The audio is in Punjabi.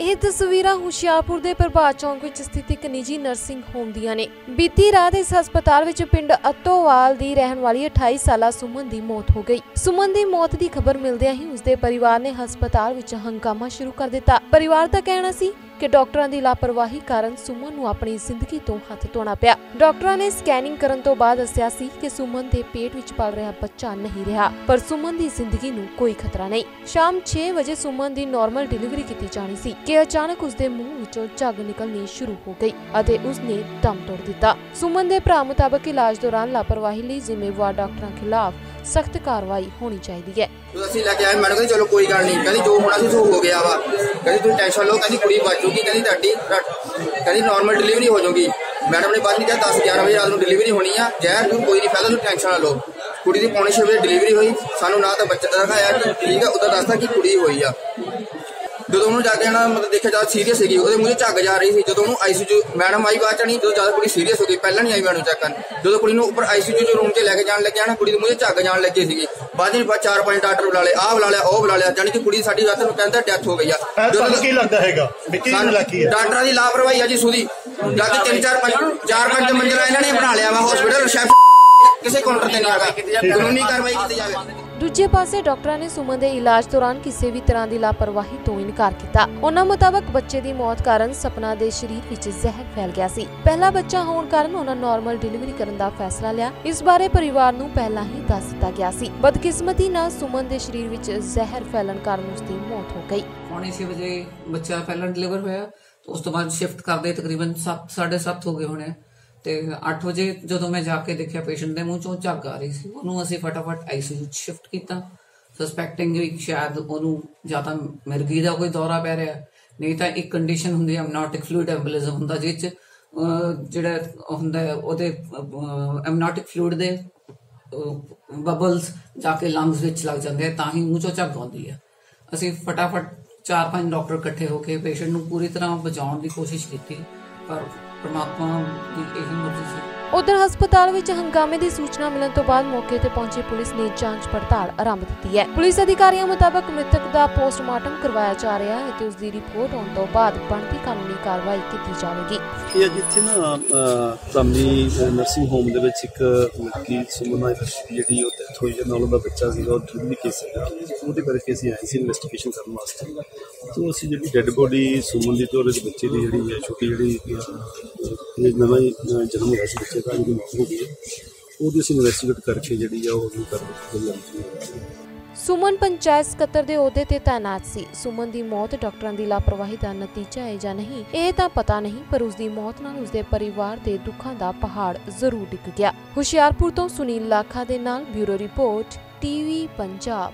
ਇਹ ਤਸਵੀਰਾਂ ਹੁਸ਼ਿਆਰਪੁਰ ਦੇ ਪ੍ਰਭਾਤ ਚੌਂਕ ਵਿੱਚ ਸਥਿਤ ਇੱਕ ਨਿੱਜੀ ਨਰਸਿੰਗ ਹੋਮ ਦੀਆਂ ਨੇ। ਬੀਤੀ ਰਾਤ ਇਸ ਹਸਪਤਾਲ ਵਿੱਚ ਪਿੰਡ ਅਤੋਵਾਲ ਦੀ ਰਹਿਣ ਵਾਲੀ 28 ਸਾਲਾ ਸੁਮਨ ਦੀ ਮੌਤ ਹੋ ਗਈ। ਸੁਮਨ ਦੀ ਮੌਤ ਦੀ ਖਬਰ ਮਿਲਦਿਆਂ ਹੀ ਉਸਦੇ ਪਰਿਵਾਰ ਨੇ ਹਸਪਤਾਲ ਵਿੱਚ ਹੰਗਾਮਾ ਸ਼ੁਰੂ ਕਰ ਦਿੱਤਾ। ਪਰਿਵਾਰ ਦਾ ਕਹਿਣਾ ਸੀ ਕਿ ਡਾਕਟਰਾਂ ਦੀ ਲਾਪਰਵਾਹੀ ਕਾਰਨ ਸੁਮਨ ਨੂੰ ਆਪਣੀ ਜ਼ਿੰਦਗੀ ਤੋਂ ਹੱਥ ਧੋਣਾ ਪਿਆ। ਡਾਕਟਰਾਂ ਨੇ ਸਕੈਨਿੰਗ ਕਰਨ ਤੋਂ ਬਾਅਦ ਦੱਸਿਆ ਸੀ ਕਿ ਸੁਮਨ ਦੇ ਪੇਟ ਵਿੱਚ ਪਲ ਰਿਹਾ ਬੱਚਾ ਨਹੀਂ ਰਿਹਾ, ਪਰ ਸੁਮਨ ਦੀ ਜ਼ਿੰਦਗੀ ਨੂੰ ਕੋਈ ਖਤਰਾ ਨਹੀਂ। ਸ਼ਾਮ 6 ਵਜੇ ਸੁਮਨ ਦੀ ਨਾਰਮਲ ਡਿਲੀਵਰੀ ਕੀਤੀ ਜਾਣੀ ਸੀ, ਕਿ ਅਚਾਨਕ ਉਸਦੇ ਮੂੰਹ ਵਿੱਚੋਂ ਝੱਗ ਨਿਕਲਣੀ ਸ਼ੁਰੂ ਹੋ ਗਈ ਅਤੇ ਉਸਨੇ ਦਮ ਤੋੜ ਦਿੱਤਾ। ਸੁਮਨ ਦੇ ਭਰਾ ਮੁਤਾਬਕ ਇਲਾਜ ਦੌਰਾਨ ਲਾਪਰਵਾਹੀ ਲਈ ਜ਼ਿੰਮੇਵਾਰ ਡਾਕਟਰਾਂ ਖਿਲਾਫ ਸਖਤ ਕਾਰਵਾਈ ਹੋਣੀ ਚਾਹੀਦੀ ਹੈ। ਅਸੀਂ ਲੈ ਕੇ ਆਏ, ਮੈਡਮ ਕਹਿੰਦੀ, ਚਲੋ ਕੋਈ ਗੱਲ ਨਹੀਂ। ਕਹਿੰਦੀ, ਜੋ ਹੋਣਾ ਸੀ, ਸੋ ਹੋ ਗਿਆ ਵਾ। ਕਹਿੰਦੀ, ਤੁਸੀਂ ਟੈਨਸ਼ਨ ਲਓ। ਕਹਿੰਦੀ, ਕੁੜੀ ਬਚ ਜੂਗੀ, ਕਹਿੰਦੀ ਤੁਹਾਡੀ ਕਹਿੰਦੀ ਨਾਰਮਲ ਡਿਲੀਵਰੀ ਹੋ ਜਾਊਗੀ ਮੈਡਮ ਨੇ ਬਾਅਦ ਵਿੱਚ ਕਿਹਾ 10 11 ਵਜੇ ਰਾਤ ਨੂੰ ਡਿਲੀਵਰੀ ਹੋਣੀ ਆ। ਜ਼ਹਿਰ ਨੂੰ ਕੋਈ ਨਹੀਂ, ਫਾਇਦਾ, ਤੁਸੀਂ ਟੈਨਸ਼ਨ ਨਾ ਲਓ। ਕੁੜੀ ਦੀ ਪੌਣੇ ਛੇ ਵਜੇ ਡਿਲੀਵਰੀ ਹੋਈ, ਸਾਨੂੰ ਨਾ ਤਾਂ ਬੱਚਾ ਦਾ ਦਿਖਾਇਆ, ਠੀਕ ਆ ਉਹਦਾ ਦੱਸਦਾ ਕਿ ਕੁੜੀ ਹੋਈ ਆ। ਜਦੋਂ ਉਹਨੂੰ ਜਾ ਕੇ ਨਾ ਮਤਲਬ ਦੇਖਿਆ ਜਾ ਸੀਰੀਅਸ ਸੀਗੀ ਉਹਦੇ ਮੂੰਹ 'ਚ ਝੱਗ ਜਾ ਰਹੀ ਸੀ ਜਦੋਂ ਉਹਨੂੰ ਆਈਸੀਯੂ ਮੈਡਮ ਆਈ ਬਾਅਦ ਚ ਨਹੀਂ ਜਦੋਂ ਜ਼ਿਆਦਾ ਕੁੜੀ ਸੀਰੀਅਸ ਹੋ ਗਈ ਪਹਿਲਾਂ ਨਹੀਂ ਆਈ ਮੈਡਮ ਚੈੱਕ ਕਰਨ ਜਦੋਂ ਕੁੜੀ ਨੂੰ ਉੱਪਰ ਆਈਸੀਯੂ ਚ ਰੂਮ 'ਚ ਲੈ ਕੇ ਜਾਣ ਲੱਗਿਆ ਨਾ ਕੁੜੀ ਦੇ ਮੂੰਹ 'ਚ ਝੱਗ ਜਾਣ ਲੱਗੀ ਸੀਗੀ। ਬਾਅਦ ਵਿੱਚ ਚਾਰ ਪੰਜ ਡਾਕਟਰ ਬੁਲਾ ਲਏ ਆਹ ਬੁਲਾ ਲਿਆ ਉਹ ਬੁਲਾ ਲਿਆ ਜਾਨੀ ਕਿ ਕੁੜੀ ਸਾਡੀ ਰਾਤ ਨੂੰ ਕਹਿੰਦਾ ਡੈਥ ਹੋ ਗਈ ਆ। ਤੁਹਾਨੂੰ ਕੀ ਲੱਗਦਾ ਹੈਗਾ? ਵੀ ਕੀ ਸਾਨੂੰ ਲੱਗੀ ਹੈ ਡਾਕਟਰਾਂ ਦੀ ਲਾਪਰਵਾਹੀ ਆ ਜੀ ਸੁਦੀ ਜਾ ਕੇ ਤਿੰਨ ਚਾਰ ਪੰਜ ਚਾਰ ਪੰਜ ਮੰਜ਼ਲਾ ਇਹਨਾਂ ਨੇ ਬਣਾ ਲਿਆ ਵਾ ਹਸਪੀਟਲ ਰਿਸੈਪਸ਼ਨ ਕਿਸੇ ਕਾਊਂਟਰ ਤੇ ਨਹੀਂ ਹੈਗਾ। ਕਾਨੂੰਨੀ ਕਾਰਵਾਈ ਕੀਤੀ ਜਾਵੇ। ਦੂਜੇ ਪਾਸੇ ਡਾਕਟਰਾਂ ਨੇ ਸੁਮਨ ਦੇ ਇਲਾਜ ਦੌਰਾਨ ਕਿਸੇ ਵੀ ਤਰ੍ਹਾਂ ਦੀ ਲਾਪਰਵਾਹੀ ਤੋਂ ਇਨਕਾਰ ਕੀਤਾ। ਉਹਨਾਂ ਮੁਤਾਬਕ ਬੱਚੇ ਦੀ ਮੌਤ ਕਾਰਨ ਸਪਨਾ ਦੇ ਸਰੀਰ ਵਿੱਚ ਜ਼ਹਿਰ ਫੈਲ ਗਿਆ ਸੀ। ਪਹਿਲਾ ਬੱਚਾ ਹੋਣ ਕਾਰਨ ਉਹਨਾਂ ਨਾਰਮਲ ਡਿਲੀਵਰੀ ਕਰਨ ਦਾ ਫੈਸਲਾ ਲਿਆ। ਇਸ ਬਾਰੇ ਪਰਿਵਾਰ ਨੂੰ ਪਹਿਲਾਂ ਹੀ ਦੱਸ ਦਿੱਤਾ ਗਿਆ ਸੀ। ਬਦਕਿਸਮਤੀ ਨਾਲ ਸੁਮਨ ਦੇ ਸਰੀਰ ਵਿੱਚ ਜ਼ਹਿਰ ਫੈਲਣ ਕਾਰਨ ਉਸ ਦੀ ਮੌਤ ਹੋ ਗਈ। ਪੌਣੇ ਛੇ ਵਜੇ ਬੱਚਾ ਪਹਿਲਾਂ ਡਿਲੀਵਰ ਹੋਇਆ ਉਸ ਤੋਂ ਬਾਅਦ ਸ਼ਿਫਟ ਕਰਦੇ ਤਕਰੀਬਨ 7 ਸੱਤ ਹੋ ਗਏ ਹੋਣੇ। ਤੇ 8 ਵਜੇ ਜਦੋਂ ਮੈਂ ਜਾ ਕੇ ਦੇਖਿਆ ਪੇਸ਼ੈਂਟ ਦੇ ਮੂੰਹ ਚੋਂ ਝੱਗ ਆ ਰਹੀ ਸੀ। ਉਹਨੂੰ ਅਸੀਂ ਫਟਾਫਟ ਆਈਸੀਯੂ ਸ਼ਿਫਟ ਕੀਤਾ। ਸਸਪੈਕਟਿੰਗ ਵੀ ਸ਼ਾਇਦ ਉਹਨੂੰ ਜਾਂ ਤਾਂ ਮਿਰਗੀ ਦਾ ਕੋਈ ਦੌਰਾ ਪੈ ਰਿਹਾ। ਨਹੀਂ ਤਾਂ ਇੱਕ ਕੰਡੀਸ਼ਨ ਹੁੰਦੀ ਹੈ ਐਮਨੋਟਿਕ ਫਲੂਇਡ ਐම්ਬੋਲਿਜ਼ਮ ਹੁੰਦਾ ਜਿਸ ਚ ਜਿਹੜਾ ਹੁੰਦਾ ਹੈ, ਉਹਦੇ ਐਮਨੋਟਿਕ ਫਲੂਇਡ ਦੇ ਬਬਲਸ ਜਾ ਕੇ ਲੰਗਸ ਵਿੱਚ ਲੱਗ ਜਾਂਦੇ ਆ ਤਾਂ ਹੀ ਮੂੰਹ ਚੋਂ ਝੱਗ ਆਉਂਦੀ ਹੈ। ਅਸੀਂ ਫਟਾਫਟ ਚਾਰ ਪੰਜ ਡਾਕਟਰ ਇਕੱਠੇ ਹੋ ਕੇ ਪੇਸ਼ੈਂਟ ਨੂੰ ਪੂਰੀ ਤਰ੍ਹਾਂ ਬਚਾਉਣ ਦੀ ਕੋਸ਼ਿਸ਼ ਕੀਤੀ। ਪਰ ਪ੍ਰਮਾਤਮਾ ਦੀ ਇਹੀ ਮਰਜ਼ੀ ਸੀ। ਉਧਰ ਹਸਪਤਾਲ ਵਿੱਚ ਹੰਗਾਮੇ ਦੀ ਸੂਚਨਾ ਮਿਲਣ ਤੋਂ ਬਾਅਦ ਮੌਕੇ ਤੇ ਪਹੁੰਚੀ ਪੁਲਿਸ ਨੇ ਜਾਂਚ ਪੜਤਾਲ ਆਰੰਭ ਦਿੱਤੀ ਹੈ। ਪੁਲਿਸ ਅਧਿਕਾਰੀਆਂ ਮੁਤਾਬਕ ਮ੍ਰਿਤਕ ਦਾ ਪੋਸਟਮਾਰਟਮ ਕਰਵਾਇਆ ਜਾ ਰਿਹਾ ਹੈ ਤੇ ਉਸ ਦੀ ਰਿਪੋਰਟ ਆਉਣ ਤੋਂ ਬਾਅਦ ਬਣਦੀ ਕਾਨੂੰਨੀ ਕਾਰਵਾਈ ਕੀਤੀ ਜਾਵੇਗੀ। ਇਹ ਅੱਜ ਨਾ ਅਹ, ਨਰਸਿੰਗ ਹੋਮ ਦੇ ਵਿੱਚ ਇੱਕ ਲੜਕੀ ਸੁਮਨਾ ਜਿਹੜੀ ਉਹ ਡੈਥ ਹੋਈ ਨਾਲ ਉਹਦਾ ਬੱਚਾ ਸੀਗਾ ਉਹ ਡਿਲੀਵਰੀ ਕੇਸ ਸੀਗਾ। ਉਹਦੇ ਕਰਕੇ ਅਸੀਂ ਆਏ ਸੀ ਇਨਵੈਸਟੀਗੇਸ਼ਨ ਕਰਨ ਵਾਸਤੇ। ਤੋਂ ਅਸੀਂ ਜਿਹੜੀ ਡੈੱਡ ਬੋਡੀ ਸੁਮਨ ਦੀ ਤੇ ਉਹਦੇ ਬੱਚੇ ਦੀ ਜਿਹੜੀ ਹੈ ਛੋਟੀ ਜਿਹੜੀ ਇਹ ਨਵਾਂ ਜਨਮ ਹੋਇਆ ਸੀ ਬੱਚੇ ਦਾ ਹੋ ਗਈ ਹੈ। ਉਹਦੀ ਅਸੀਂ ਇਨਵੈਸਟੀਗੇਟ ਕਰਕੇ ਜਿਹੜੀ ਆ ਉਹ ਉਹਨੂੰ ਕਰ ਦਿੱਤੀ ਸੁਮਨ ਪੰਚਾਇਤ ਸਕੱਤਰ ਦੇ ਅਹੁਦੇ ਤੇ ਤਾਇਨਾਤ ਸੀ। ਸੁਮਨ ਦੀ ਮੌਤ ਡਾਕਟਰਾਂ ਦੀ ਲਾਪਰਵਾਹੀ ਦਾ ਨਤੀਜਾ ਹੈ ਜਾਂ ਨਹੀਂ, ਇਹ ਤਾਂ ਪਤਾ ਨਹੀਂ, ਪਰ ਉਸ ਦੀ ਮੌਤ ਨਾਲ ਉਸ ਦੇ ਪਰਿਵਾਰ ਦੇ ਦੁੱਖਾਂ ਦਾ ਪਹਾੜ ਜ਼ਰੂਰ ਡਿੱਗ ਗਿਆ। ਹੁਸ਼ਿਆਰਪੁਰ ਤੋਂ ਸੁਨੀਲ ਲਾਖਾ ਦੇ ਨਾਲ ਬਿਊਰੋ ਰਿਪੋਰਟ, ਟੀਵੀ ਪੰਜਾਬ।